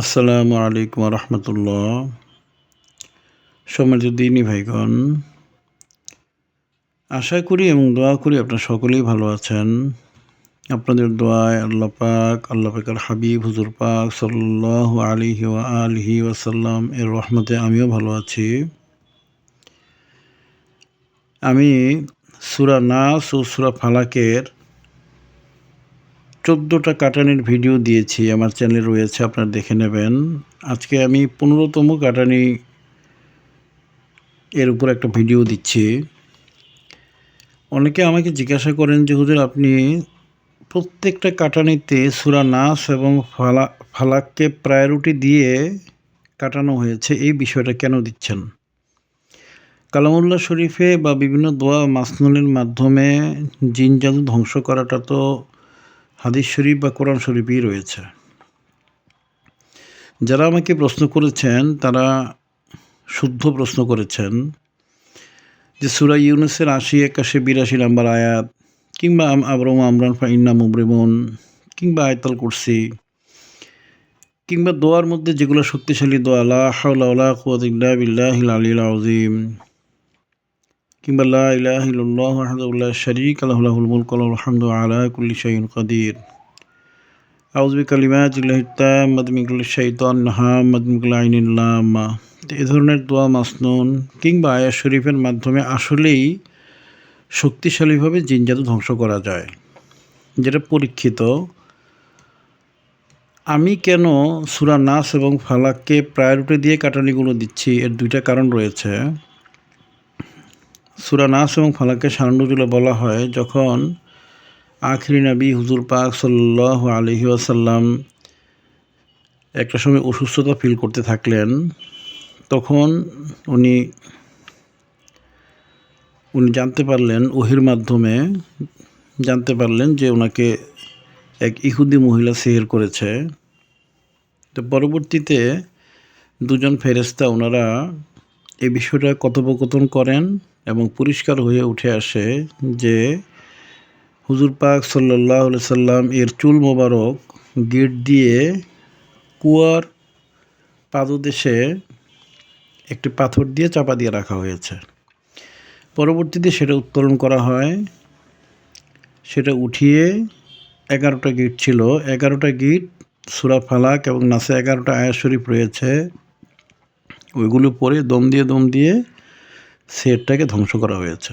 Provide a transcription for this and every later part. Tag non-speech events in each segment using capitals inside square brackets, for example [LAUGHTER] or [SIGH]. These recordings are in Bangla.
আসসালামু আলাইকুম রহমতুল্লাহ সম্মানিত দিনী ভাইগণ, আশা করি এবং দোয়া করি আপনারা সকলেই ভালো আছেন। আপনাদের দোয়ায় আল্লাহ পাক, আল্লাহ পাকের হাবিব, হুজুর পাক সাল্লাহ আলিহি ওয়া আলহি ওয়াসাল্লাম এর রহমতে আমিও ভালো আছি। আমি সুরা নাস ও সুরা ফালাকের চোদ্দোটা কাটানির ভিডিও দিয়েছি, আমার চ্যানেলে রয়েছে, আপনারা দেখে নেবেন। আজকে আমি পনেরোতম কাটানি এর উপর একটা ভিডিও দিচ্ছি। অনেকে আমাকে জিজ্ঞাসা করেন যে, হুজুর, আপনি প্রত্যেকটা কাটানিতে সুরা নাস এবং ফালা, ফালাককে প্রায়োরিটি দিয়ে কাটানো হয়েছে, এই বিষয়টা কেন দিচ্ছেন? কালামুল্লাহ শরীফে বা বিভিন্ন দোয়া মাসনুলের মাধ্যমে জিন জাদু ধ্বংস করাটা তো হাদিস শরীফ বা কোরআন শরীফই রয়েছে। যারা আমাকে প্রশ্ন করেছেন, তারা শুদ্ধ প্রশ্ন করেছেন যে সুরা ইউনুসের আশি, একাশি, বিরাশি নাম্বার আয়াত, কিংবা আবরম আমরান ফাইন্না মুবরিমন, কিংবা আয়তাল কুরসি, কিংবা দোয়ার মধ্যে যেগুলো শক্তিশালী দোয়া আল্লাহ হাউলা কুয়াদিল্লা বিল্লাহিল আলিল আজিম কিংবা লা ইলাহ ইল্লাল্লাহু ওয়াহদাহু শারীকা লাহু, লাহুল মুলকু ওয়া লাহুল হামদু আলা কুল্লি শাইইন কাদির আউযু বিকালিমাতিল্লাহি তাম্মাতি মিন কুল্লি আইনিন লাম্মা। এ ধরনের দোয়া মাসনুন কিংবা আয়াত শরীফের মাধ্যমে আসলেই শক্তিশালীভাবে জিন জাদু ধ্বংস করা যায়। যেটা পরীক্ষিত। আমি কেন সুরা নাস এবং ফালাককে প্রায়োরিটি দিয়ে কাটানিগুলো দিচ্ছি? এর দুইটা কারণ রয়েছে। সুরা নাস এবং ফালাককে সারণজুলে বলা হয় যখন আখরি নবী হুজুর পাক সাল্লাহ আলহি আসাল্লাম একটা সময় অসুস্থতা ফিল করতে থাকলেন, তখন উনি উনি জানতে পারলেন, ওহির মাধ্যমে জানতে পারলেন যে ওনাকে এক ইহুদি মহিলা সেহের করেছে। তো পরবর্তীতে দুজন ফেরেস্তা ওনারা এই বিষয়টা কথোপকথন করেন। এবং পরিষ্কার হয়ে উঠে আসে যে হুজুর পাক সাল্লাহ সাল্লাম এর চুল মোবারক গেট দিয়ে কুয়ার পাদদেশে একটি পাথর দিয়ে চাপা দিয়ে রাখা হয়েছে। পরবর্তীতে সেটা উত্তোলন করা হয়। সেটা উঠিয়ে এগারোটা গিট ছিল। এগারোটা গিট, সুরা ফালাক এবং নাসে এগারোটা আয়া শরীফ রয়েছে। ওইগুলো পরে দম দিয়ে দম দিয়ে সেটটাকে ধ্বংস করা হয়েছে।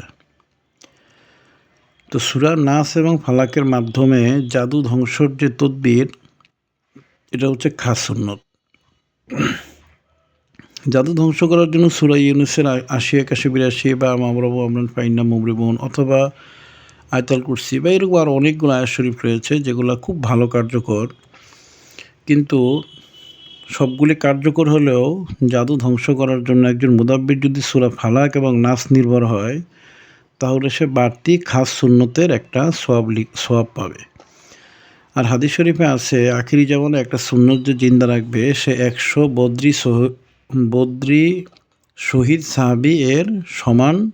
তো সুরা নাস এবং ফালাকের মাধ্যমে জাদু ধ্বংসর যে তদ্বির, এটা হচ্ছে খাস সুন্নত। জাদু ধ্বংস করার জন্য সুরা ইউনুসের আশি, একাশি, বিরাশি বা মামরাবু আমরান পাইন্না মুবরিবন অথবা আয়তাল কুরসি বা এরকম আর অনেকগুলো আয়াত শরীফ রয়েছে যেগুলো খুব ভালো কার্যকর। কিন্তু সবগুলি কার্যকর হলেও জাদু ধ্বংস করার জন্য একজন মুদাব্বির যদি সুরা ফালাক এবং নাচ নির্ভর হয়, তাহলে সে বাড়তি খাস সুন্নতের একটা সোয়াব সোয়াব পাবে। আর হাদিস শরীফে আছে, আখিরি যেমন একটা সুন্নত যে জিন্দা রাখবে, সে একশো বদ্রি বদ্রি শহীদ সাহাবি এর সমান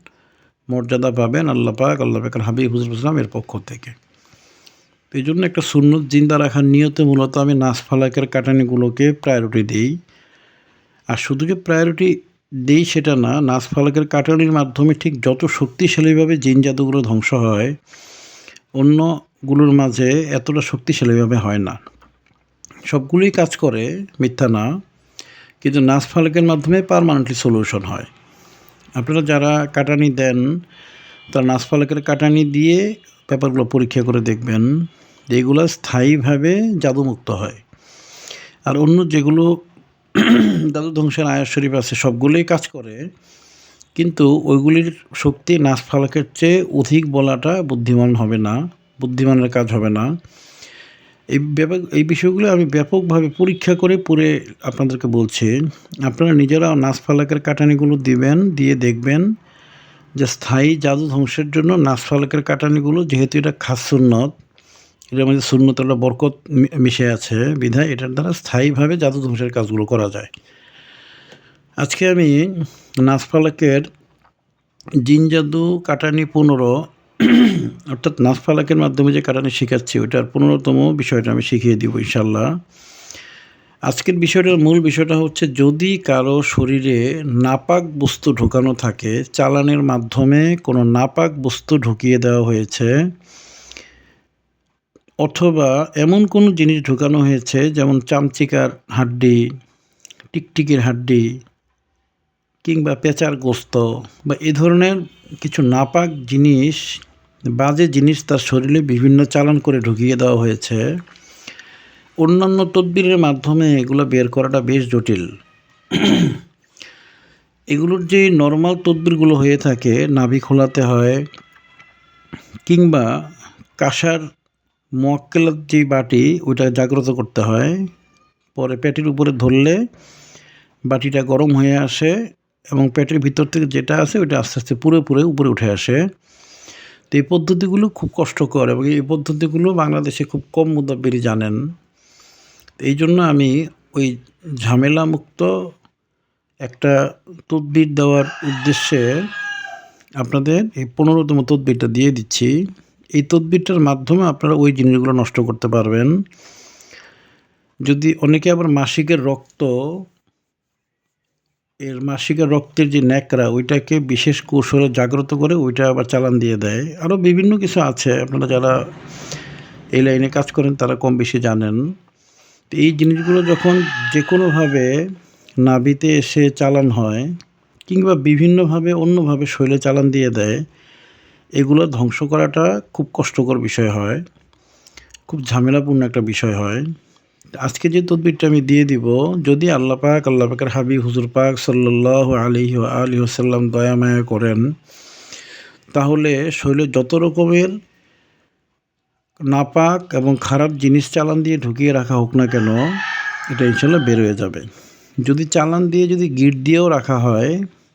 মর্যাদা পাবেন আল্লাহ পাক আল্লাহ পাক হাবিব হুজুর ইসলাম এর পক্ষ থেকে। এই জন্য একটা সুন্নত জিন্দা রাখার নিয়তে মূলত আমি নাচ ফালাকের কাটানিগুলোকে প্রায়োরিটি দিই। আর শুধু যে প্রায়োরিটি দিই সেটা না নাচ ফালাকের কাটানির মাধ্যমে ঠিক যত শক্তিশালীভাবে জিন জাদুগুলো ধ্বংস হয়, অন্যগুলোর মাঝে এতটা শক্তিশালীভাবে হয় না। সবগুলোই কাজ করে, মিথ্যা না, কিন্তু নাচ ফালাকের মাধ্যমে পারমানেন্টলি সলিউশন হয়। আপনারা যারা কাটানি দেন, তারা নাচ ফালাকের কাটানি দিয়ে পেপারগুলো পরীক্ষা করে দেখবেন এগুলো স্থায়ীভাবে জাদুমুক্ত হয়। আর অন্য যেগুলো [CLEARS THROAT] দাদু ধ্বংসের আয়াস শরীফ আছে, সবগুলোই কাজ করে। কিন্তু ওইগুলির শক্তি নাচ ফালাকের চেয়ে অধিক বলাটা বুদ্ধিমান হবে না, বুদ্ধিমানের কাজ হবে না। এই ব্যাপক, এই বিষয়গুলো আমি ব্যাপকভাবে পরীক্ষা করে পরে আপনাদেরকে বলছি। আপনারা নিজেরা নাচ ফালাকের কাটানিগুলো দিবেন, দিয়ে দেখবেন যে স্থায়ী জাদু ধ্বংসের জন্য নাচ ফালাকের কাটানিগুলো, যেহেতু এটা খাস সুন্নত, এটার মধ্যে শূন্যত একটা বরকত মিশে আছে, বিধায় এটার দ্বারা স্থায়ীভাবে জাদু ধ্বংসের কাজগুলো করা যায়। আজকে আমি নাচফালাকের জিন জাদু কাটানি পনেরো, অর্থাৎ নাচফালাকের মাধ্যমে যে কাটানি শেখাচ্ছি, ওইটার পনেরোতম বিষয়টা আমি শিখিয়ে দিব ইনশাল্লাহ। আজকের বিষয়টার মূল বিষয়টা হচ্ছে যদি কারও শরীরে নাপাক বস্তু ঢোকানো থাকে, চালানের মাধ্যমে কোনো নাপাক বস্তু ঢুকিয়ে দেওয়া হয়েছে অথবা এমন কোনো জিনিস ঢুকানো হয়েছে, যেমন চামচিকার হাড্ডি, টিকটিকির হাড্ডি কিংবা পেঁচার গোস্ত বা এ ধরনের কিছু নাপাক জিনিস, বাজে জিনিস তার শরীরে বিভিন্ন চালান করে ঢুকিয়ে দেওয়া হয়েছে। অন্যান্য তদবিরের মাধ্যমে এগুলো বের করাটা বেশ জটিল। এগুলোর যে নর্মাল তদবিরগুলো হয়ে থাকে, নাভি খোলাতে হয়, কিংবা কাঁসার মোয়াক্কেলার যে বাটি, ওইটা জাগ্রত করতে হয়, পরে পেটের উপরে ধরলে বাটিটা গরম হয়ে আসে এবং পেটের ভিতর থেকে যেটা আছে ওইটা আস্তে আস্তে পুরোপুরি উপরে উঠে আসে। তো এই পদ্ধতিগুলো খুব কষ্টকর এবং এই পদ্ধতিগুলো বাংলাদেশে খুব কম মুদাব্বিরি জানেন। এই জন্য আমি ওই ঝামেলামুক্ত একটা তদবির দেওয়ার উদ্দেশ্যে আপনাদের এই পনেরোতম তদবিরটা দিয়ে দিচ্ছি। এই তদবিরটার মাধ্যমে আপনারা ওই জিনিসগুলো নষ্ট করতে পারবেন। যদি অনেকে আবার মাসিকের রক্ত, এর মাসিকের রক্তের যে ন্যাকড়া, ওইটাকে বিশেষ কৌশলে জাগ্রত করে ওইটা আবার চালান দিয়ে দেয়। আরও বিভিন্ন কিছু আছে। আপনারা যারা এই লাইনে কাজ করেন, তারা কম বেশি জানেন। তো এই জিনিসগুলো যখন যে কোনোভাবে নাভিতে এসে চালান হয় কিংবা বিভিন্নভাবে অন্যভাবে শৈলে চালান দিয়ে দেয়, এগুলো ধ্বংস করাটা খুব কষ্টকর বিষয় হয়, খুব ঝামেলাপূর্ণ একটা বিষয় হয়। আজকে যে তদবিরটা আমি দিয়ে দিব, যদি আল্লাহ পাক, আল্লাহ পাকের হাবিব, হুজুর পাক সাল্লাহ আলি আলী দয়া মায়া করেন, তাহলে শৈলে যত রকমের নাপাক এবং খারাপ জিনিস চালান দিয়ে ঢুকিয়ে রাখা হোক না কেন, এটা ইনশাল্লাহ বের হয়ে যাবে। যদি চালান দিয়ে যদি গিট দিয়েও রাখা হয়,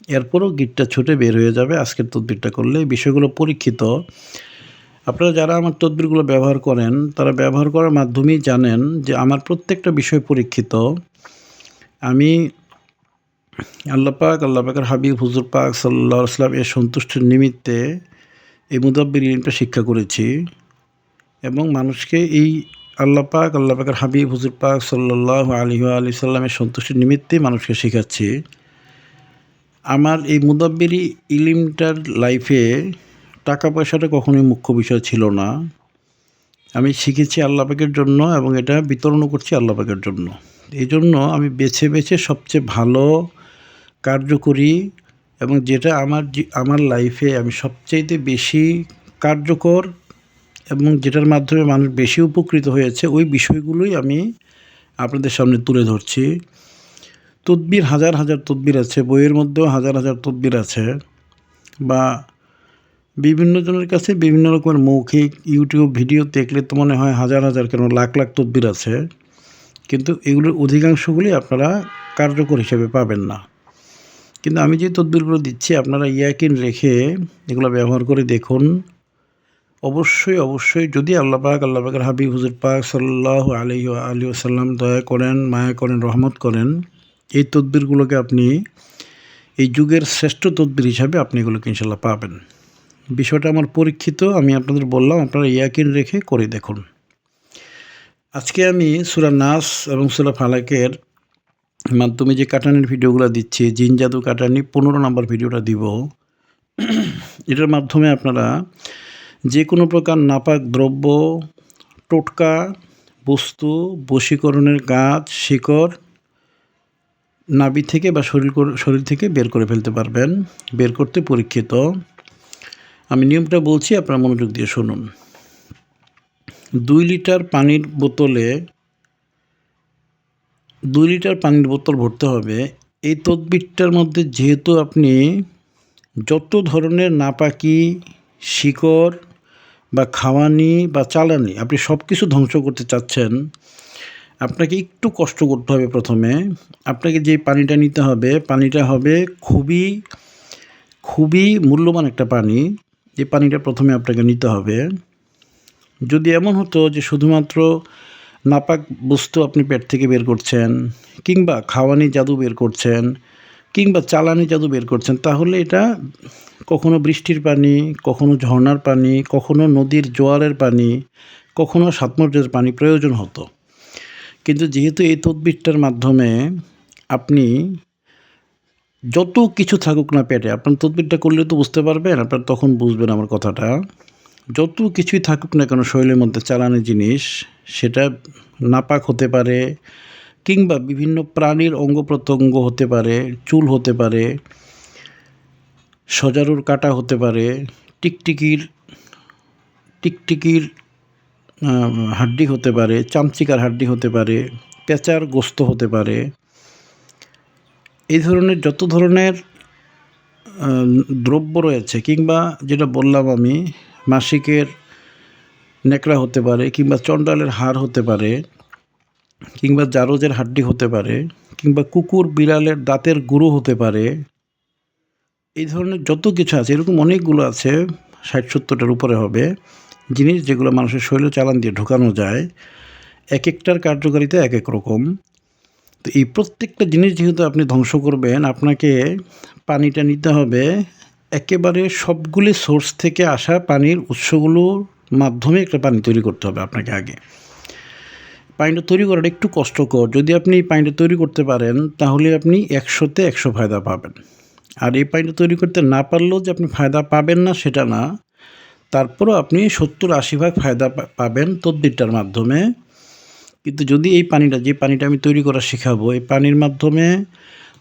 এরপরও গিটটা ছুটে বের হয়ে যাবে আজকের তদবিরটা করলে। এই বিষয়গুলো পরীক্ষিত। আপনারা যারা আমার তদবিরগুলো ব্যবহার করেন, তারা ব্যবহার করার মাধ্যমেই জানেন যে আমার প্রত্যেকটা বিষয় পরীক্ষিত। আমি আল্লাহ পাক, আল্লাহ পাকের হাবিব, হুজুর পাক সাল্লা আসলাম এর সন্তুষ্টির নিমিত্তে এই মুদাব্বির ইলমটা শিক্ষা করেছি। এবং মানুষকে এই আল্লাহ পাক, আল্লাহ পাকের হাবিব, হুজুর পাক সাল্লাহ আলী আলি সাল্লামের সন্তুষ্টির নিমিত্তে মানুষকে শেখাচ্ছে। আমার এই মুদাব্বিরি ইলিমটার লাইফে টাকা পয়সাটা কখনোই মুখ্য বিষয় ছিল না। আমি শিখেছি আল্লাহ পাকের জন্য এবং এটা বিতরণও করছি আল্লাহ পাকের জন্য। এই জন্য আমি বেছে বেছে সবচেয়ে ভালো, কার্যকরী এবং যেটা আমার আমার লাইফে আমি সবচাইতে বেশি কার্যকর এবং যেটার মাধ্যমে মানুষ বেশি উপকৃত হয়েছে, ওই বিষয়গুলোই আমি আপনাদের সামনে তুলে ধরছি। তদবির হাজার হাজার তদবির আছে, বইয়ের মধ্যেও হাজার হাজার তদবির আছে বা বিভিন্ন জনের কাছে বিভিন্ন রকমের মৌখিক ইউটিউব ভিডিও দেখলে তো মনে হয় হাজার হাজার কেন লাখ লাখ তদবির আছে। কিন্তু এগুলোর অধিকাংশগুলি আপনারা কার্যকর হিসেবে পাবেন না। কিন্তু আমি যে তদবিরগুলো দিচ্ছি, আপনারা ইয়াকিন রেখে এগুলো ব্যবহার করে দেখুন। অবশ্যই অবশ্যই যদি আল্লাহ পাক, আল্লাহ পাকের হাবিব হুজুর পাক সাল্লাহ আলি আলী আসাল্লাম দয়া করেন, মায়া করেন, রহমত করেন, এই তদবিরগুলোকে আপনি এই যুগের শ্রেষ্ঠ তদবির হিসাবে আপনি এগুলোকে ইনশাল্লাহ পাবেন। বিষয়টা আমার পরীক্ষিত, আমি আপনাদের বললাম, আপনারা ইয়াকিন রেখে করে দেখুন। আজকে আমি সুরা নাস এবং সুরা ফালাকের মাধ্যমে যে কাটানির ভিডিওগুলো দিচ্ছি, জিন জাদু কাটানি, পনেরো নম্বর ভিডিওটা দিব। এটার মাধ্যমে আপনারা যে কোনো প্রকার নাপাক দ্রব্য, টোটকা, বস্তু, বশীকরণের গাছ, শিকড় নাবি থেকে বা শরীর শরীর থেকে বের করে ফেলতে পারবেন, বের করতে পরীক্ষিত। আমি নিয়মটা বলছি, আপনারা মনোযোগ দিয়ে শুনুন। দুই লিটার পানির বোতলে, দুই লিটার পানির বোতল ভরতে হবে। এই তদবিরটার মধ্যে যেহেতু আপনি যত ধরনের নাপাকি, শিকড় বা খাওয়ানি বা চালানি, আপনি সব কিছু ধ্বংস করতে চাচ্ছেন, আপনাকে একটু কষ্ট করতে হবে প্রথমে। আপনাকে যে পানিটা নিতে হবে, পানিটা হবে খুবই খুবই মূল্যবান একটা পানি। যে পানিটা প্রথমে আপনাকে নিতে হবে। যদি এমন হতো যে শুধুমাত্র নাপাক বস্তু আপনি পেট থেকে বের করছেন, কিংবা খাওয়ানি জাদু বের করছেন কিংবা চালানি জাদু বের করছেন, তাহলে এটা কখনো বৃষ্টির পানি, কখনো ঝর্নার পানি, কখনো নদীর জোয়ারের পানি, কখনো সাতমর্যের পানি প্রয়োজন হতো। কিন্তু যেহেতু এই তদবিরটার মাধ্যমে আপনি যত কিছু থাকুক না পেটে, আপনার তদবিরটা করলে তো বুঝতে পারবেন, আপনার তখন বুঝবেন আমার কথাটা, যত কিছুই থাকুক না কেন শরীরের মধ্যে চালানি জিনিস, সেটা নাপাক হতে পারে কিংবা বিভিন্ন প্রাণীর অঙ্গ প্রত্যঙ্গ হতে পারে, চুল হতে পারে, সজারুর কাটা হতে পারে, টিকটিকির টিকটিকির হাড্ডি হতে পারে, চামচিকার হাড্ডি হতে পারে, পেঁচার গোস্ত হতে পারে। এই ধরনের যত ধরনের দ্রব্য রয়েছে কিংবা যেটা বললাম আমি, মাসিকের নেকড়া হতে পারে কিংবা চণ্ডালের হাড় হতে পারে কিংবা জারজের হাড্ডি হতে পারে, কিংবা কুকুর বিড়ালের দাঁতের গুঁড়ো হতে পারে, এই ধরনের যত কিছু আছে, এরকম অনেকগুলো আছে, ষাট সত্তরটার উপরে হবে, জিনিস যেগুলো মানুষের শরীরে চালান দিয়ে ঢোকানো যায় এক একটার কার্যকারিতা এক এক রকম। তো এই প্রত্যেকটা জিনিস যেহেতু আপনি ধ্বংস করবেন, আপনাকে পানিটা নিতে হবে, একেবারে সবগুলি সোর্স থেকে আসা পানির উৎসগুলোর মাধ্যমে একটা পানি তৈরি করতে হবে আপনাকে আগে। পানিটা তৈরি করাটা একটু কষ্টকর। যদি আপনি এই পানিটা তৈরি করতে পারেন, তাহলে আপনি একশোতে একশো ফায়দা পাবেন। আর এই পানিটা তৈরি করতে না পারলেও যে আপনি ফায়দা পাবেন না, সেটা না। তারপরও আপনি সত্তর আশি ভাগ ফায়দা পাবেন তদ্বিরটার মাধ্যমে। কিন্তু যদি এই পানিটা, যে পানিটা আমি তৈরি করা শেখাবো, এই পানির মাধ্যমে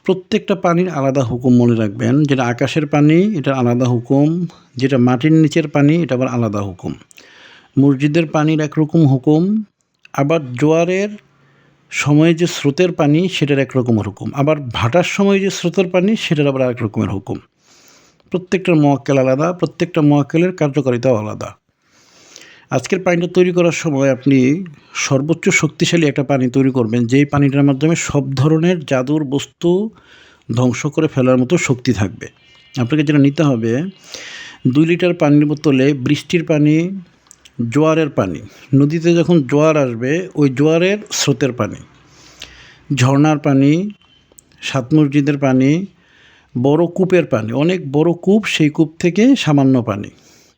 প্রত্যেকটা পানির আলাদা হুকুম মনে রাখবেন। যেটা আকাশের পানি, এটা আলাদা হুকুম। যেটা মাটির নিচের পানি, এটা আবার আলাদা হুকুম। মসজিদের পানির একরকম হুকুম। আবার জোয়ারের সময়ে যে স্রোতের পানি, সেটার একরকম হুকুম। আবার ভাটার সময় যে স্রোতের পানি, সেটার আবার আরেক রকমের হুকুম। প্রত্যেকটার মোয়াক্কেল আলাদা, প্রত্যেকটা মোয়াক্কেলের কার্যকারিতাও আলাদা। আজকের পানিটা তৈরি করার সময় আপনি সর্বোচ্চ শক্তিশালী একটা পানি তৈরি করবেন, যেই পানিটার মাধ্যমে সব ধরনের জাদুর বস্তু ধ্বংস করে ফেলার মতো শক্তি থাকবে। আপনাকে যেটা নিতে হবে, দুই লিটার পানির বোতলে বৃষ্টির পানি জোয়ারের পানি। নদীতে যখন জোয়ার আসবে, ওই জোয়ারের স্রোতের পানি। ঝর্ণার পানি, সাত মসজিদের পানি, বড় কূপের পানি। অনেক বড় কূপ, সেই কূপ থেকে সামান্য পানি।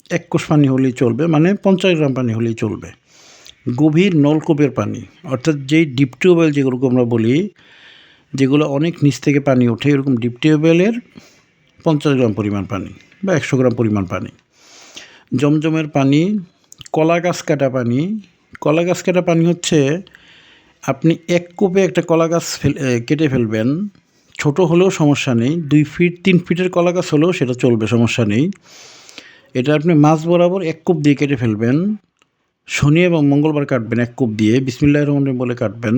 এক কোষ পানি হলেই চলবে মানে পঞ্চাশ গ্রাম পানি হলেই চলবে। গভীর নলকূপের পানি, অর্থাৎ যেই ডিপ টিউবওয়েল যেগুলোকে আমরা বলি, যেগুলো অনেক নিচ থেকে পানি ওঠে, এরকম ডিপ টিউবওয়েলের পঞ্চাশ গ্রাম পরিমাণ পানি বা একশো গ্রাম পরিমাণ পানি। জমজমের পানি কলা গাছ কাটা পানি। কলা গাছ কাটা পানি হচ্ছে আপনি এক কোপে একটা কলা গাছ কেটে ফেলবেন। ছোট হলেও সমস্যা নেই। দুই ফিট, তিন ফিটের কলা গাছ হলেও সেটা চলবে, সমস্যা নেই। এটা আপনি মাছ বরাবর এক কোপ দিয়ে কেটে ফেলবেন। শনি এবং মঙ্গলবার কাটবেন এক কোপ দিয়ে। বিসমিল্লাহ রহমান বলে কাটবেন।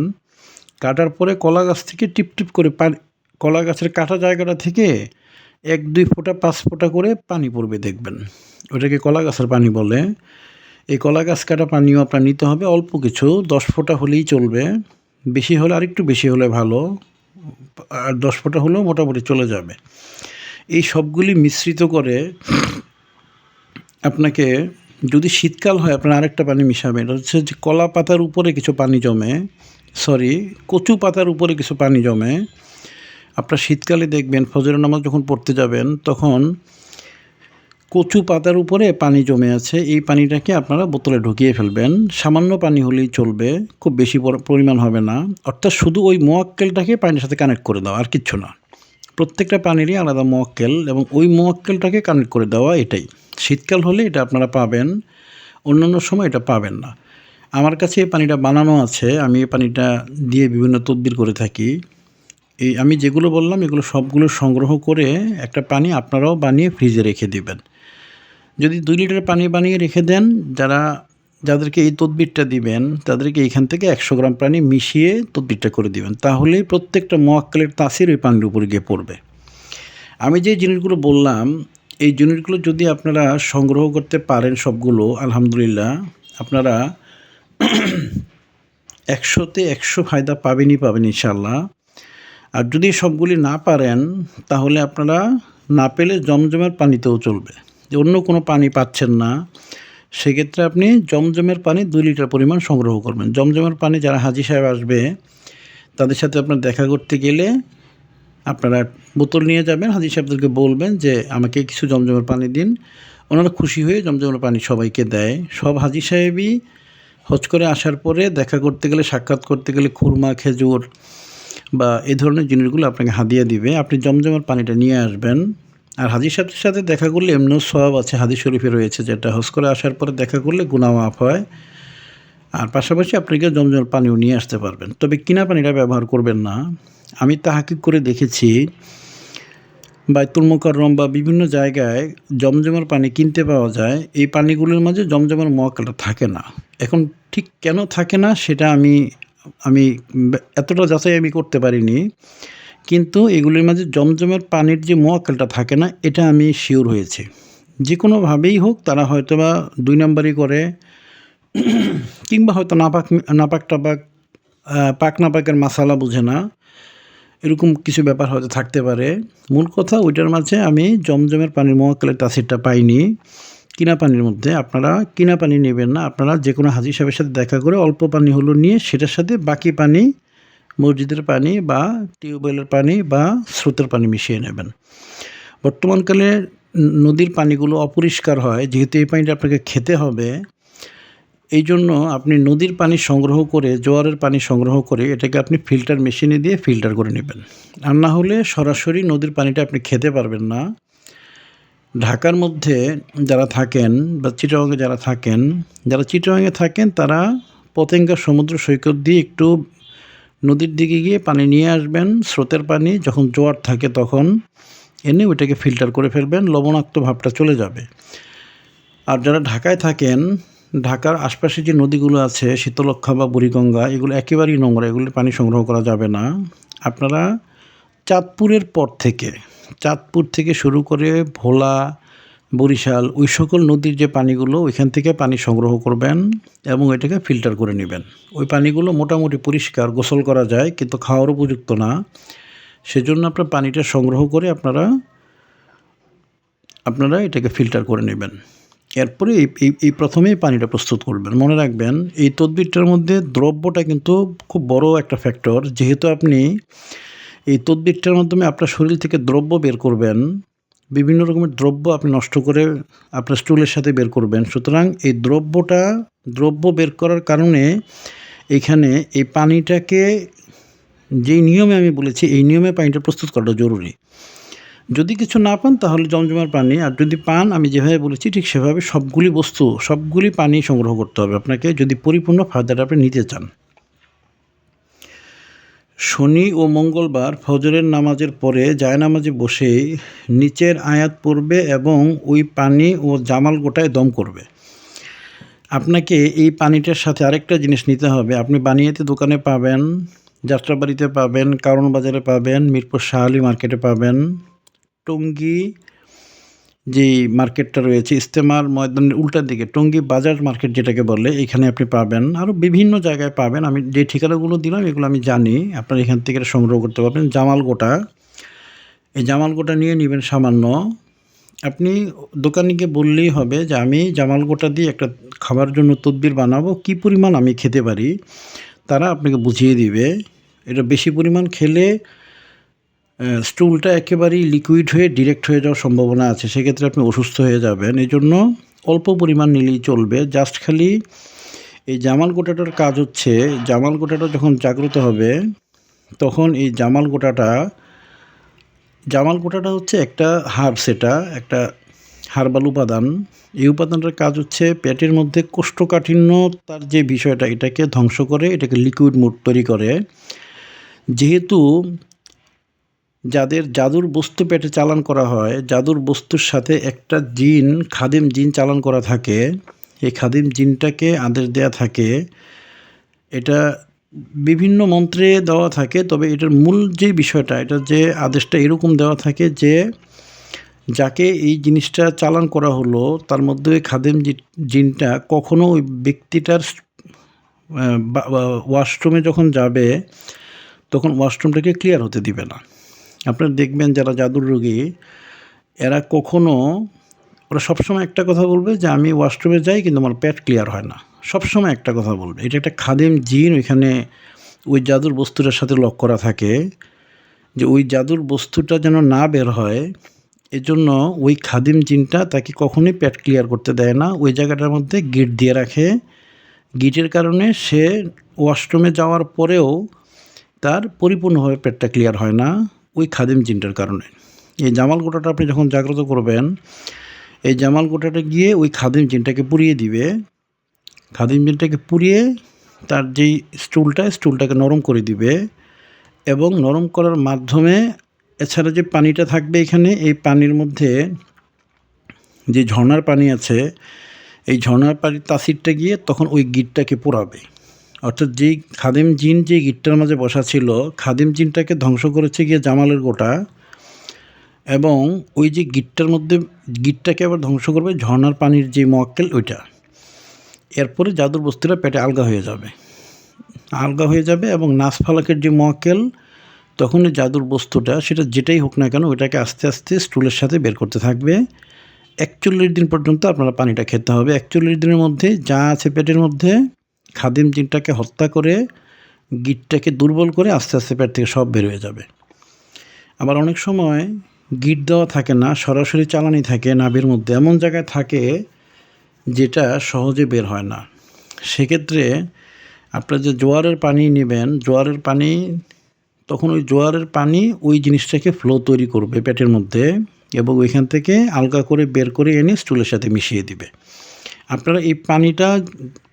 কাটার পরে কলা গাছ থেকে টিপ টিপ করে পানি, কলা গাছের কাটা জায়গাটা থেকে এক, দুই ফোঁটা, পাঁচ ফোঁটা করে পানি পড়বে দেখবেন। ওটাকে কলা গাছের পানি বলে। এই কলা গাছ কাটা পানিও আপনার নিতে হবে। অল্প কিছু, দশ ফোঁটা হলেই চলবে। বেশি হলে আরেকটু বেশি হলে ভালো, আর দশ ফোঁটা হলেও মোটামুটি চলে যাবে। এই সবগুলি মিশ্রিত করে আপনাকে যদি শীতকাল হয়, আপনার আরেকটা পানি মিশাবেন। এটা হচ্ছে যে কলা পাতার উপরে কিছু পানি জমে সরি কচু পাতার উপরে কিছু পানি জমে। আপনার শীতকালে দেখবেন ফজরের নামাজ যখন পড়তে যাবেন, তখন কচু পাতার উপরে পানি জমে আছে। এই পানিটাকে আপনারা বোতলে ঢুকিয়ে ফেলবেন। সামান্য পানি হলেই চলবে, খুব বেশি পরিমাণ হবে না। অর্থাৎ শুধু ওই মোয়াক্কেলটাকে পানির সাথে কানেক্ট করে দেওয়া আর কিচ্ছু না। প্রত্যেকটা পানিরই আলাদা মোয়াক্কেল এবং ওই মোয়াক্কেলটাকে কানেক্ট করে দেওয়া এটাই। শীতকাল হলে এটা আপনারা পাবেন, অন্যান্য সময় এটা পাবেন না। আমার কাছে এই পানিটা বানানো আছে। আমি এই পানিটা দিয়ে বিভিন্ন তদবির করে থাকি। এই আমি যেগুলো বললাম, এগুলো সবগুলো সংগ্রহ করে একটা পানি আপনারাও বানিয়ে ফ্রিজে রেখে দিবেন। যদি দুই লিটার পানি বানিয়ে রেখে দেন, যারা, যাদেরকে এই তদবিরটা দিবেন, তাদেরকে এইখান থেকে একশো গ্রাম পানি মিশিয়ে তদবিরটা করে দিবেন। তাহলেই প্রত্যেকটা মোয়াক্কেলের তাসির ওই পানির উপরে গিয়ে পড়বে। আমি যে জিনিসগুলো বললাম, এই জিনিসগুলো যদি আপনারা সংগ্রহ করতে পারেন সবগুলো, আলহামদুলিল্লাহ, আপনারা একশোতে একশো ফায়দা পাবেনই পাবেন ইনশাল্লাহ আর যদি সবগুলি না পারেন, তাহলে আপনারা না পেলে জমজমের পানিতেও চলবে। যে অন্য কোনো পানি পাচ্ছেন না, সেক্ষেত্রে আপনি জমজমের পানি দুই লিটার পরিমাণ সংগ্রহ করবেন। জমজমের পানি যারা হাজি সাহেব আসবে, তাদের সাথে আপনার দেখা করতে গেলে আপনারা বোতল নিয়ে যাবেন। হাজি সাহেবদেরকে বলবেন যে, আমাকে কিছু জমজমের পানি দিন। ওনারা খুশি হয়ে জমজমের পানি সবাইকে দেয়। সব হাজি সাহেবই হজ করে আসার পরে দেখা করতে গেলে, সাক্ষাৎ করতে গেলে খুরমা, খেজুর বা এই ধরনের জিনিসগুলো আপনাকে হাদিয়া দিবে। আপনি জমজমের পানিটা নিয়ে আসবেন। আর হাজির সাথে সাথে দেখা করলে এমনিও সব আছে, হাদিস শরীফে রয়েছে, যেটা হজ করে আসার পরে দেখা করলে গুণা মাফ হয়। আর পাশাপাশি আপনাকে জমজমের পানিও নিয়ে আসতে পারবেন। তবে কিনা পানিটা ব্যবহার করবেন না। আমি তাহাকিক করে দেখেছি, বাইতুল মোকাররম বা বিভিন্ন জায়গায় জমজমের পানি কিনতে পাওয়া যায়। এই পানিগুলোর মাঝে জমজমের মহাকালটা থাকে না। এখন ঠিক কেন থাকে না, সেটা আমি আমি এতটা যাচাই আমি করতে পারিনি। কিন্তু এগুলির মাঝে জমজমের পানির যে মহাকালটা থাকে না, এটা আমি শিওর হয়েছি। যে কোনোভাবেই হোক, তারা হয়তো বা দুই নম্বরই করে, কিংবা হয়তো নাপাক নাপাক টাপাক পাক নাপাকের মাসালা বুঝে না, এরকম কিছু ব্যাপার হয়তো থাকতে পারে। মূল কথা, ওইটার মাঝে আমি জমজমের পানির মহাকালের তাসিরটা পাইনি। কিনা পানির মধ্যে আপনারা কিনা পানি নেবেন না, আপনারা যে কোনো হাজির সাহেবের সাথে দেখা করে অল্প পানি হলো নিয়ে সেটার সাথে বাকি পানি মসজিদের পানি বা টিউবওয়েলের পানি বা স্রোতের পানি মিশিয়ে নেবেন। বর্তমানকালে নদীর পানিগুলো অপরিষ্কার হয়, যেহেতু এই পানিটা আপনাকে খেতে হবে। এই জন্য আপনি নদীর পানি সংগ্রহ করে, জোয়ারের পানি সংগ্রহ করে এটাকে আপনি ফিল্টার মেশিনে দিয়ে ফিল্টার করে নেবেন। আর না হলে সরাসরি নদীর পানিটা আপনি খেতে পারবেন না। ঢাকার মধ্যে যারা থাকেন বা চিটাগাঙে যারা থাকেন, যারা চিটাগাঙে থাকেন তারা পতেঙ্গা সমুদ্র সৈকত দিয়ে একটু নদীর দিকে গিয়ে পানি নিয়ে আসবেন, স্রোতের পানি যখন জোয়ার থাকে তখন এনে ওইটাকে ফিল্টার করে ফেলবেন, লবণাক্ত ভাবটা চলে যাবে। আর যারা ঢাকায় থাকেন, ঢাকার আশপাশে যে নদীগুলো আছে শীতলক্ষা বা বুড়িগঙ্গা, এগুলো একেবারেই নোংরা, এগুলো পানি সংগ্রহ করা যাবে না। আপনারা চাঁদপুরের পর থেকে, চাঁদপুর থেকে শুরু করে ভোলা বরিশাল, ওই সকল নদীর যে পানিগুলো, ওইখান থেকে পানি সংগ্রহ করবেন এবং এটাকে ফিল্টার করে নেবেন। ওই পানিগুলো মোটামুটি পরিষ্কার, গোসল করা যায়, কিন্তু খাওয়ার উপযুক্ত না। সেজন্য আপনার পানিটা সংগ্রহ করে আপনারা আপনারা এটাকে ফিল্টার করে নেবেন। এরপরে এই এই প্রথমেই পানিটা প্রস্তুত করবেন। মনে রাখবেন, এই তদবিরটার মধ্যে দ্রব্যটা কিন্তু খুব বড় একটা ফ্যাক্টর যেহেতু আপনি এই তদবিরটার মাধ্যমে আপনার শরীর থেকে দ্রব্য বের করবেন বিভিন্ন রকমের দ্রব্য আপনি নষ্ট করে আপনার স্টুলের সাথে বের করবেন। সুতরাং এই দ্রব্যটা, দ্রব্য বের করার কারণে এখানে এই পানিটাকে, যেই নিয়মে আমি বলেছি, এই নিয়মে পানিটা প্রস্তুত করাটা জরুরি। যদি কিছু না পান তাহলে জমজমার পানি, আর যদি পান, আমি যেভাবে বলেছি, ঠিক সেভাবে সবগুলি বস্তু, সবগুলি পানি সংগ্রহ করতে হবে। আপনাকে যদি পরিপূর্ণ ফায়দাটা আপনি নিতে চান। শনি ও মঙ্গলবার ফজরের নামাজের পরে জায়নামাজে বসে নিচের আয়াত পড়বে এবং ওই পানি ও জামাল গোটায় দম করবে। আপনাকে এই পানিটার সাথে আরেকটা জিনিস নিতে হবে। আপনি বানিয়েতে দোকানে পাবেন, যাত্রাবাড়িতে পাবেন, কারণ বাজারে পাবেন, মিরপুর শাহালি মার্কেটে পাবেন, টঙ্গী যে মার্কেটটা রয়েছে, ইস্তেমার ময়দানের উল্টার দিকে, টঙ্গী বাজার মার্কেট যেটাকে বলে, এখানে আপনি পাবেন। আরও বিভিন্ন জায়গায় পাবেন। আমি যে ঠিকানাগুলো দিলাম, এগুলো আমি জানি। আপনারা এখান থেকে সংগ্রহ করতে পারবেন। জামাল গোটা এই জামাল গোটা নিয়ে নেবেন সামান্য। আপনি দোকানিকে বললেই হবে যে, আমি জামাল গোটা দিয়ে একটা খাবার জন্য তদবির বানাবো। কি পরিমাণ আমি খেতে পারি? তারা আপনাকে বুঝিয়ে দিবে। এটা বেশি পরিমাণ খেলে স্টুলটা একেবারেই লিকুইড হয়ে ডিরেক্ট হয়ে যাওয়ার সম্ভাবনা আছে। সেক্ষেত্রে আপনি অসুস্থ হয়ে যাবেন। এই জন্য অল্প পরিমাণ নিলেই চলবে। জাস্ট খালি এই জামাল গোটাটার কাজ হচ্ছে, জামাল গোটাটা যখন জাগ্রত হবে, তখন এই জামাল গোটাটা জামাল গোটাটা হচ্ছে একটা হার্বস এটা একটা হার্বাল উপাদান। এই উপাদানটার কাজ হচ্ছে পেটের মধ্যে কোষ্ঠকাঠিন্য তার যে বিষয়টা, এটাকে ধ্বংস করে, এটাকে লিকুইড মুড তৈরি করে। যেহেতু যাদের জাদুর বস্তু পেটে চালান করা হয়, জাদুর বস্তুর সাথে একটা জিন, খাদিম জিন চালান করা থাকে। এই খাদিম জিনটাকে আদেশ দেয়া থাকে। এটা বিভিন্ন মন্ত্রে দেওয়া থাকে, তবে এটার মূল যে বিষয়টা, এটা যে আদেশটা এরকম দেওয়া থাকে যে, যাকে এই জিনিসটা চালান করা হলো, তার মধ্যে ওই খাদিম জিনটা কখনো ওই ব্যক্তিটার ওয়াশরুমে যখন যাবে, তখন ওয়াশরুমটাকে ক্লিয়ার হতে দিবে না। আপনারা দেখবেন যারা জাদুর রোগী, এরা কখনো, ওরা সবসময় একটা কথা বলবে যে, আমি ওয়াশরুমে যাই কিন্তু আমার পেট ক্লিয়ার হয় না। সবসময় একটা কথা বলবে। এটা একটা খাদেম জিন ওইখানে ওই জাদুর বস্তুটার সাথে লক করা থাকে যে, ওই জাদুর বস্তুটা যেন না বের হয়, এজন্য ওই খাদিম জিনটা তাকে কখনোই পেট ক্লিয়ার করতে দেয় না। ওই জায়গাটার মধ্যে গেট দিয়ে রাখে। গিটের কারণে সে ওয়াশরুমে যাওয়ার পরেও তার পরিপূর্ণভাবে পেটটা ক্লিয়ার হয় না। ওই খাদিম জিনটার কারণে। এই জামাল গোটাটা আপনি যখন জাগ্রত করবেন, এই জামাল গোটাটা গিয়ে ওই খাদিম জিনটাকে পুড়িয়ে দিবে। খাদিম জিনটাকে পুড়িয়ে তার যেই স্টুলটা, স্টুলটাকে নরম করে দিবে এবং নরম করার মাধ্যমে এছাড়া যে পানিটা থাকবে এখানে, এই পানির মধ্যে যে ঝর্ণার পানি আছে, এই ঝর্ণার পানির তাসিরটা গিয়ে তখন ওই গিটটাকে পোড়াবে। অর্থাৎ যেই খাদিম জিন যে গিটটার মাঝে বসা ছিল, খাদিম জিনটাকে ধ্বংস করেছে গিয়ে জামালের গোটা এবং ওই যে গিটটার মধ্যে, গিটটাকে আবার ধ্বংস করবে ঝর্ণার পানির যে মোয়াক্কেল ওইটা। এরপরে জাদুর বস্তুটা পেটে আলগা হয়ে যাবে। আলগা হয়ে যাবে এবং নাস ফালাকের যে মোয়াক্কেল তখন ওই জাদুর বস্তুটা, সেটা যেটাই হোক না কেন, ওইটাকে আস্তে আস্তে স্টুলের সাথে বের করতে থাকবে। একচল্লিশ দিন পর্যন্ত আপনারা পানিটা খেতে হবে। একচল্লিশ দিনের মধ্যে যা আছে পেটের মধ্যে খাদিম জিনটাকে হত্যা করে গিটটাকে দুর্বল করে আস্তে আস্তে পেট থেকে সব বের হয়ে যাবে। আবার অনেক সময় গিট দেওয়া থাকে না, সরাসরি চালানি থাকে নাভির মধ্যে, এমন জায়গায় থাকে যেটা সহজে বের হয় না। সেক্ষেত্রে আপনার যে জোয়ারের পানি নেবেন, জোয়ারের পানি, তখন ওই জোয়ারের পানি ওই জিনিসটাকে ফ্লো তৈরি করবে পেটের মধ্যে এবং ওইখান থেকে আলগা করে বের করে এনে স্টুলের সাথে মিশিয়ে দিবে। আপনারা এই পানিটা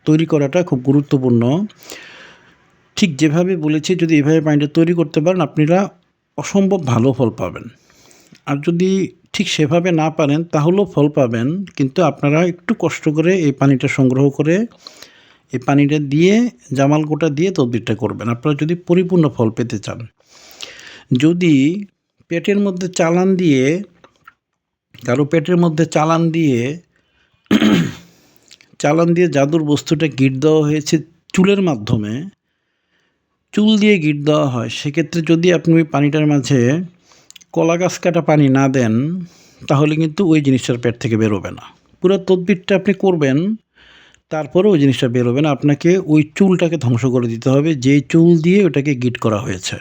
তৈরি করাটা খুব গুরুত্বপূর্ণ। ঠিক যেভাবে বলেছি, যদি এভাবে পানিটা তৈরি করতে পারেন, আপনারা অসম্ভব ভালো ফল পাবেন। আর যদি ঠিক সেভাবে না পারেন, তাহলেও ফল পাবেন, কিন্তু আপনারা একটু কষ্ট করে এই পানিটা সংগ্রহ করে, এই পানিটা দিয়ে, জামাল গোটা দিয়ে তদবিরটা করবেন। আপনারা যদি পরিপূর্ণ ফল পেতে চান। যদি পেটের মধ্যে চালান দিয়ে, কারও পেটের মধ্যে চালান দিয়ে চালান দিয়ে জাদুর বস্তুটা গিট দেওয়া হয়েছে চুলের মাধ্যমে। চুল দিয়ে গিট দেওয়া হয়। সেক্ষেত্রে যদি আপনি ওই পানিটার মাঝে কলা গাছ কাটা পানি না দেন, তাহলে কিন্তু ওই জিনিসটার পেট থেকে বেরোবে না। পুরো তদবিরটা আপনি করবেন, তারপরে ওই জিনিসটা বেরোবে না। আপনাকে ওই চুলটাকে ধ্বংস করে দিতে হবে, যেই চুল দিয়ে ওটাকে গিট করা হয়েছে।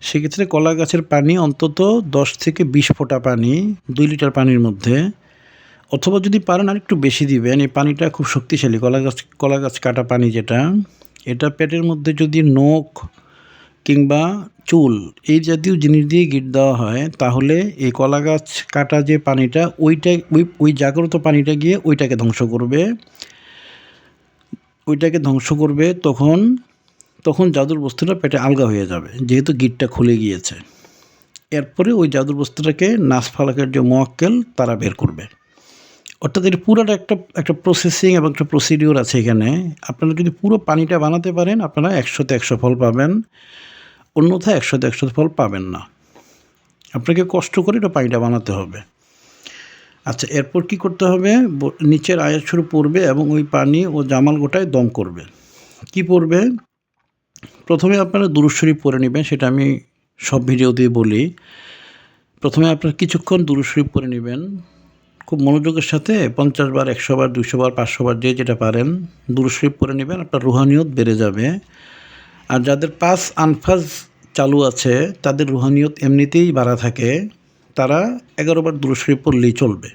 সেক্ষেত্রে কলা গাছের পানি অন্তত দশ থেকে বিশ ফোঁটা পানি, দুই লিটার পানির মধ্যে অথবা যদি পারেন আর একটু বেশি দিবেন, এই পানিটা খুব শক্তিশালী, কলা গাছ কলা গাছ কাটা পানি যেটা, এটা পেটের মধ্যে যদি নখ কিংবা চুল এই জাতীয় জিনিস দিয়ে গিট দেওয়া হয়, তাহলে এই কলা গাছ কাটা যে পানিটা, ওইটা, ওই ওই জাগ্রত পানিটা গিয়ে ওইটাকে ধ্বংস করবে। ওইটাকে ধ্বংস করবে, তখন তখন জাদুর বস্তুটা পেটে আলগা হয়ে যাবে, যেহেতু গিটটা খুলে গিয়েছে। এরপরে ওই জাদুর বস্তুটাকে নাচ ফালাকের যে মোয়াক্কেল তারা বের করবে। অর্থাৎ এর পুরোটা একটা একটা প্রসেসিং এবং একটা প্রসিডিওর আছে এখানে। আপনারা যদি পুরো পানিটা বানাতে পারেন, আপনারা একশোতে একশো ফল পাবেন, অন্যথায় একশোতে একশো ফল পাবেন না। আপনাকে কষ্ট করে এটা পানিটা বানাতে হবে। আচ্ছা এরপর কি করতে হবে? নিচের আয়ের শুরু পড়বে এবং ওই পানি ও জামাল গোটায় দম করবে। কি পড়বে? প্রথমে আপনারা দুরুশরীফ পরে নেবেন, সেটা আমি সব ভিডিওতেই বলি। প্রথমে আপনারা কিছুক্ষণ দুরুশরীফ পরে নেবেন। খুব মনোযোগের সাথে পঞ্চাশ বার, একশো বার দুশো বার, পাঁচশো বার যে যেটা পারেন দুরুশরীফ পরে নেবেন, আপনার রুহানিয়ত বেড়ে যাবে। আর যাদের পাস আনফাজ চালু আছে, তাদের রুহানিয়ত এমনিতেই বাড়া থাকে। তারা এগারো বার দুরুশরীফ পড়লেই চলবে।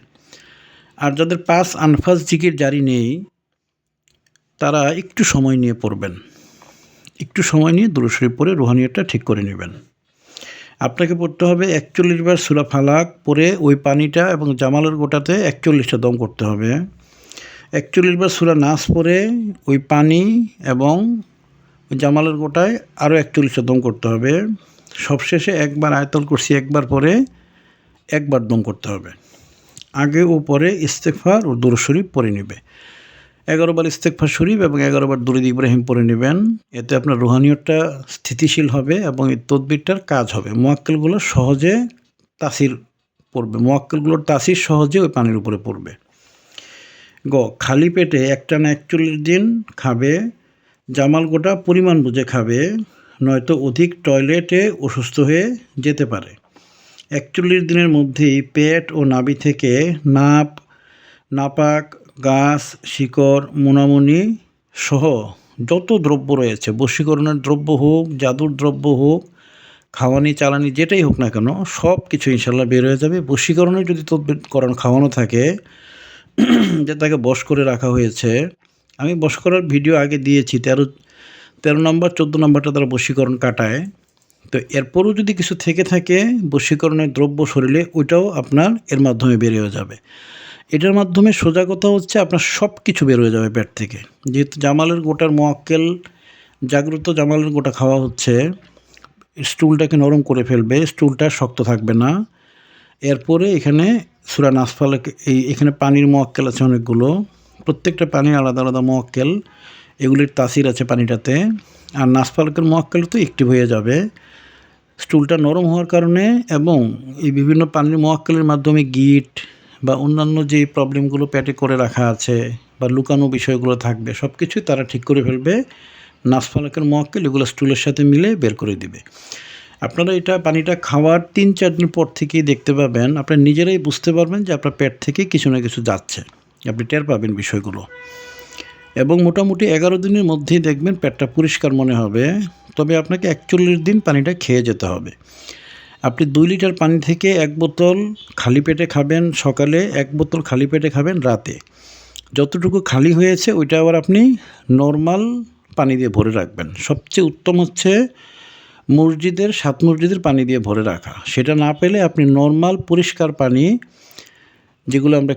আর যাদের পাস আনফাজ জিকির জারি নেই, তারা একটু সময় নিয়ে পড়বেন। একটু সময় নিয়ে দুরুশরীফ পড়ে রুহানিয়তটা ঠিক করে নেবেন। আপনাকে পড়তে হবে একচল্লিশ বার সুরা ফালাক পরে ওই পানিটা এবং জামালের গোটাতে একচল্লিশটা দম করতে হবে। একচল্লিশ বার সুরা নাচ পরে ওই পানি এবং জামালের গোটায় আরও একচল্লিশটা দম করতে হবে। সবশেষে একবার আয়তল করছি একবার পরে একবার দম করতে হবে। আগে ও পরে ইস্তেকফার ও দুরু শরীফ পরে নেবে। এগারো বার ইস্তেকফার শরীফ এবং এগারো বার দুরুদ ইব্রাহিম পরে নেবেন। এতে আপনার রুহানিয়তটা স্থিতিশীল হবে এবং এই তদবিরটার কাজ হবে। মোয়াক্কেলগুলো সহজে তাসির পড়বে। মোয়াক্কেলগুলোর তাসির সহজে ওই পানির উপরে পড়বে। গ, খালি পেটে একটানা একচল্লিশ দিন খাবে। জামাল গোটা পরিমাণ বুঝে খাবে, নয়তো অধিক টয়লেটে অসুস্থ হয়ে যেতে পারে। একচল্লিশ দিনের মধ্যেই পেট ও নাভি থেকে নাপ, নাপাক গাছ, শিকড়, মোনামুনি সহ যত দ্রব্য রয়েছে, বশীকরণের দ্রব্য হোক, জাদুর দ্রব্য হোক, খাওয়ানি, চালানি যেটাই হোক না কেন সব কিছু ইনশাল্লাহ বের হয়ে যাবে। বশীকরণের যদি তদবির করানো খাওয়ানো থাকে, [CLEARS THROAT] যে তাকে বশ করে রাখা হয়েছে, আমি বশ করার ভিডিও আগে দিয়েছি, তেরো তেরো নম্বর, চোদ্দ নম্বরটা তারা বশীকরণ কাটায়। তো এরপরও যদি কিছু থেকে থাকে, বশীকরণের দ্রব্য শরীরে ওইটাও আপনার এর মাধ্যমে বেরিয়ে যাবে। এটার মাধ্যমে সোজা কথা হচ্ছে আপনার সব কিছু বের হয়ে যাবে পেট থেকে। যেহেতু জামালের গোটার মোয়াক্কেল, জাগ্রত জামালের গোটা খাওয়া হচ্ছে, স্টুলটাকে নরম করে ফেলবে, স্টুলটা শক্ত থাকবে না। এরপরে এখানে সুরা নাসফাল এই এখানে পানির মোয়াক্কেল আছে অনেকগুলো। প্রত্যেকটা পানির আলাদা আলাদা মোয়াক্কেল। এগুলির তাসির আছে পানিটাতে। আর নাসফালকের মোয়াক্কেল তো একটিভ হয়ে যাবে। স্টুলটা নরম হওয়ার কারণে এবং এই বিভিন্ন পানির মোয়াক্কেলের মাধ্যমে গিট বা অন্যান্য যে প্রবলেমগুলো প্যাটে করে রাখা আছে বা লুকানো বিষয়গুলো থাকবে সব কিছুই তারা ঠিক করে ফেলবে। নাসফালাকের মোয়াক্কেল এগুলো স্টুলের সাথে মিলে বের করে দিবে। আপনারা এটা পানিটা খাওয়ার তিন চার দিন পর থেকেই দেখতে পাবেন আপনারা নিজেরাই বুঝতে পারবেন যে আপনার পেট থেকে কিছু না কিছু যাচ্ছে। আপনি টের পাবেন বিষয়গুলো। এবং মোটামুটি এগারো দিনের মধ্যেই দেখবেন পেটটা পরিষ্কার মনে হবে, তবে আপনাকে একচল্লিশ দিন পানিটা খেয়ে যেতে হবে। আপনি দুই লিটার পানি থেকে এক বোতল খালি পেটে খাবেন সকালে, এক বোতল খালি পেটে খাবেন রাতে। যতটুকু খালি হয়েছে, ওইটা আবার আপনি নর্মাল পানি দিয়ে ভরে রাখবেন। সবচেয়ে উত্তম হচ্ছে মসজিদের সাত মসজিদের পানি দিয়ে ভরে রাখা। সেটা না পেলে আপনি নর্মাল পরিষ্কার পানি, যেগুলো আমরা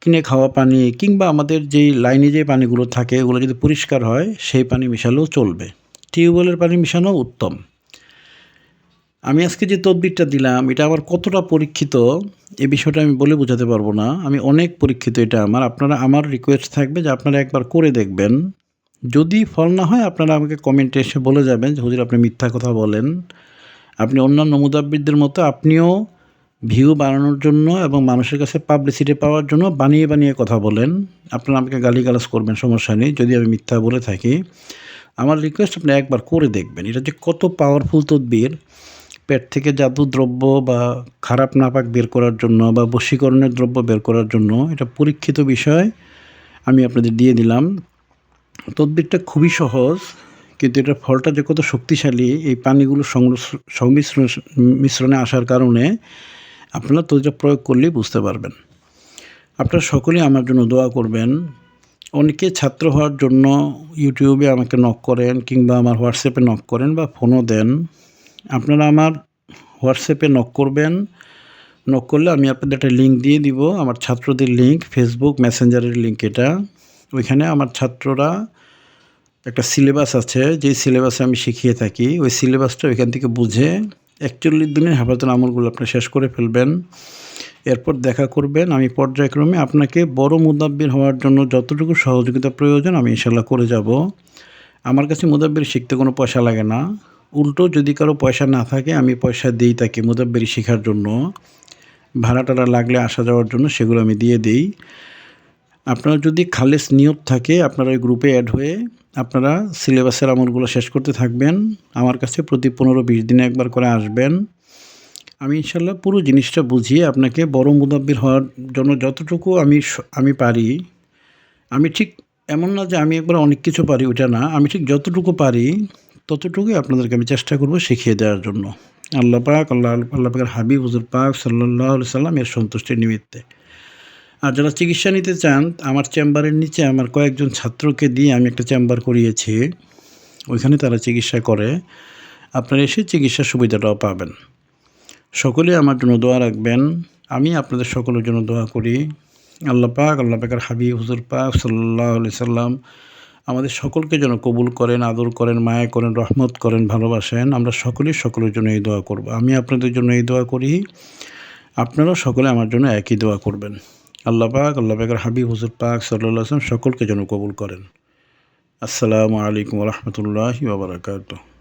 কিনে খাওয়া পানি, কিংবা আমাদের যেই লাইনে যে পানিগুলো থাকে, ওগুলো যদি পরিষ্কার হয়, সেই পানি মিশালেও চলবে। টিউবওয়েলের পানি মিশানো উত্তম। আমি আজকে যে তদবিরটা দিলাম, এটা আমার কতটা পরীক্ষিত, এ বিষয়টা আমি বলে বোঝাতে পারব না। আমি অনেক পরীক্ষিত এটা আমার। আপনারা, আমার রিকোয়েস্ট থাকবে যে আপনারা একবার করে দেখবেন। যদি ফল না হয়, আপনারা আমাকে কমেন্টে এসে বলে যাবেন যে, হুজুর, আপনি মিথ্যা কথা বলেন। আপনি অন্যান্য মুদাব্বিদদের মতো আপনিও ভিউ বাড়ানোর জন্য এবং মানুষের কাছে পাবলিসিটি পাওয়ার জন্য বানিয়ে বানিয়ে কথা বলেন। আপনারা আমাকে গালিগালাজ করবেন, সমস্যা নেই। যদি আমি মিথ্যা বলে থাকি, আমার রিকোয়েস্ট আপনি একবার করে দেখবেন। এটা যে কত পাওয়ারফুল তদবির। পেট থেকে জাদু দ্রব্য বা খারাপ নাপাক বের করার জন্য বা বশীকরণের দ্রব্য বের করার জন্য, এটা পরীক্ষিত বিষয়। আমি আপনাদের দিয়ে দিলাম। তদবিরটা খুবই সহজ, কিন্তু এটার ফলটা যে কত শক্তিশালী, এই পানিগুলো সংমিশ্রণ, মিশ্রণে আসার কারণে আপনারা তদবিরটা প্রয়োগ করলেই বুঝতে পারবেন। আপনারা সকলেই আমার জন্য দোয়া করবেন। অনেকে ছাত্র হওয়ার জন্য ইউটিউবে আমাকে নক করেন কিংবা আমার হোয়াটসঅ্যাপে নক করেন বা ফোনও দেন। আপনারা আমার হোয়াটসঅ্যাপে নক করবেন। নক করলে আমি আপনাদের একটা লিঙ্ক দিয়ে দিব, আমার ছাত্রদের লিঙ্ক ফেসবুক মেসেঞ্জারের লিঙ্ক এটা। ওইখানে আমার ছাত্ররা একটা সিলেবাস আছে, যেই সিলেবাসে আমি শিখিয়ে থাকি, ওই সিলেবাসটা ওইখান থেকে বুঝে একচল্লিশ দিনের হেফাজতের আমলগুলো আপনি শেষ করে ফেলবেন। এরপর দেখা করবেন, আমি পর্যায়ক্রমে আপনাকে বড় মুদাব্বির হওয়ার জন্য যতটুকু সহযোগিতা প্রয়োজন, আমি ইনশাল্লাহ করে যাব। আমার কাছে মুদাব্বির শিখতে কোনো পয়সা লাগে না। উল্টো যদি কারও পয়সা না থাকে, আমি পয়সা দিই তাকে মুদাব্বিরি শেখার জন্য। ভাড়া টাড়া লাগলে আসা যাওয়ার জন্য সেগুলো আমি দিয়ে দিই। আপনার যদি খালেস নিয়ত থাকে, আপনারা ওই গ্রুপে অ্যাড হয়ে আপনারা সিলেবাসের আমলগুলো শেষ করতে থাকবেন। আমার কাছে প্রতি পনেরো বিশ দিনে একবার করে আসবেন। আমি ইনশাল্লাহ পুরো জিনিসটা বুঝিয়ে আপনাকে বড় মুদাব্বির হওয়ার জন্য যতটুকু আমি আমি পারি, আমি ঠিক এমন না যে আমি একবার অনেক কিছু পারি, ওটা না। আমি ঠিক যতটুকু পারি ততটুকুই আপনাদেরকে আমি চেষ্টা করব শিখিয়ে দেওয়ার জন্য। আল্লাহ পাক, আল্লাহ আল্লাহ পাকের হাবিব, হুজুর পাক সাল্লাহ সাল্লাম এর সন্তুষ্টির নিমিত্তে। আর যারা চিকিৎসা নিতে চান, আমার চেম্বারের নিচে আমার কয়েকজন ছাত্রকে দিয়ে আমি একটা চেম্বার করিয়েছি। ওইখানে তারা চিকিৎসা করে। আপনারা এসে চিকিৎসার সুবিধাটাও পাবেন। সকলে আমার জন্য দোয়া রাখবেন। আমি আপনাদের সকলের জন্য দোয়া করি। আল্লাহ পাক, আল্লাহ পাকের হাবিব, হুজুর পাক সাল্লাহ সাল্লাম আমাদের সকলকে যেন কবুল করেন, আদর করেন, মায়া করেন, রহমত করেন, ভালোবাসেন, আমরা সকলেই সকলের জন্য এই দোয়া করব। আমি আপনাদের জন্য এই দোয়া করি। আপনারাও সকলে আমার জন্য একই দোয়া করবেন। আল্লাহ পাক, আল্লাহ পাকের হাবিব, হুজুর পাক সাল্লাহ আসলাম সকলকে যেন কবুল করেন। আসসালামু আলাইকুম রহমতুল্লাহি বাবরকাত